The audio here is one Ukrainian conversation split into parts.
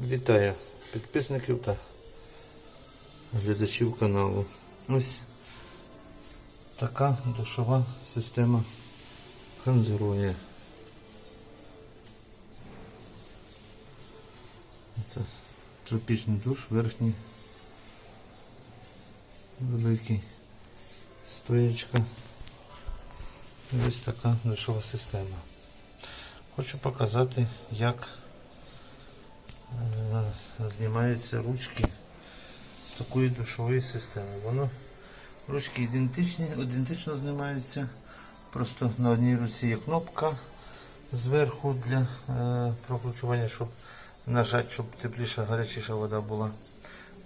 Вітаю підписників та глядачів каналу. Ось така душова система фрезерує. Це тропічний душ, верхній, великий, стоячка. Ось така душова система. Хочу показати, як знімаються ручки з такої душової системи. Воно ручки ідентичні, ідентично знімаються. Просто на одній руці є кнопка зверху для е, прокручування, щоб нажати, щоб тепліша, гарячіша вода була.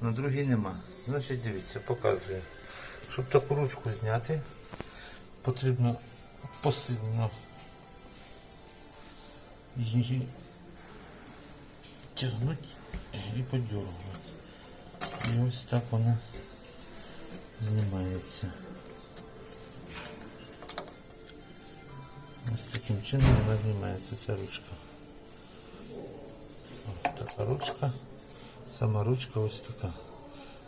На другій нема. Значить, дивіться, показую. Щоб таку ручку зняти, потрібно посильно її тягнути і подергувати. І ось так вона знімається. Ось таким чином вона знімається ця ручка. Ось така ручка. Сама ручка ось така.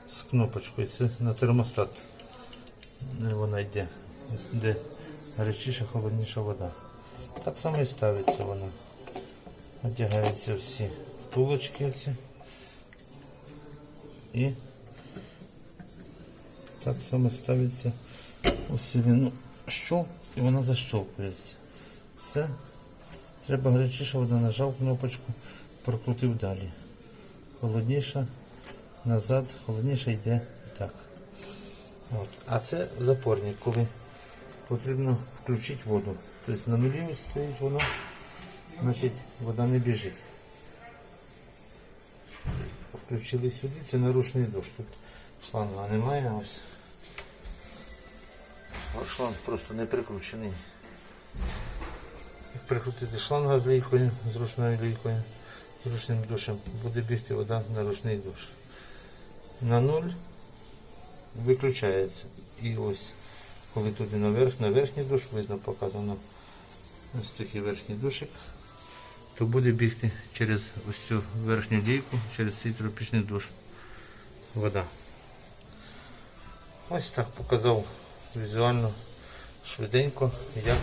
З кнопочкою. Це на термостат. Е, Вона йде. Ось Де гарячіша, холодніша вода. Так само і ставиться вона. Одягаються всі Втулочки ці. І так само ставиться усилено щол і вона защолкується. Все. Треба гарячіша вода нажав кнопочку, прокрутив далі. Холодніша, назад, холодніша йде так. От. А це запорник, коли потрібно включити воду. Тобто на нулі стоїть воно, значить вода не біжить. Включили сюди, це нарушений дощ. Тут шланга немає ось. А шланг просто не прикручений. Як прикрутити шланга з лійкою, з ручною лійкою, з ручним душем, буде бігти вода на ручний душ. На нуль виключається. І ось, коли туди наверх, на верхній душ, видно показано ось такий верхній душик, то буде бігти через ось цю верхню лійку, через цей тропічний душ вода. Ось так показав візуально швиденько, як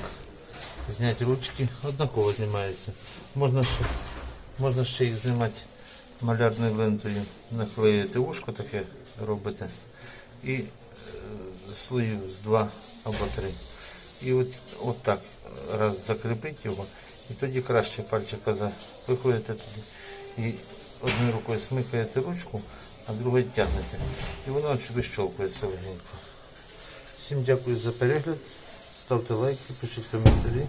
зняти ручки. Однаково знімаються. Можна ще, можна ще їх знімати малярною лентою, наклеїти ушко таке робите. І е, слоїв з два або три. І от, от так раз закріпити його, і тоді краще пальчика за- виходите туди. І одною рукою смикаєте ручку, а другою тягнете. І воно вищолкується легенько. Всім дякую за перегляд. Ставте лайки, пишіть коментарі.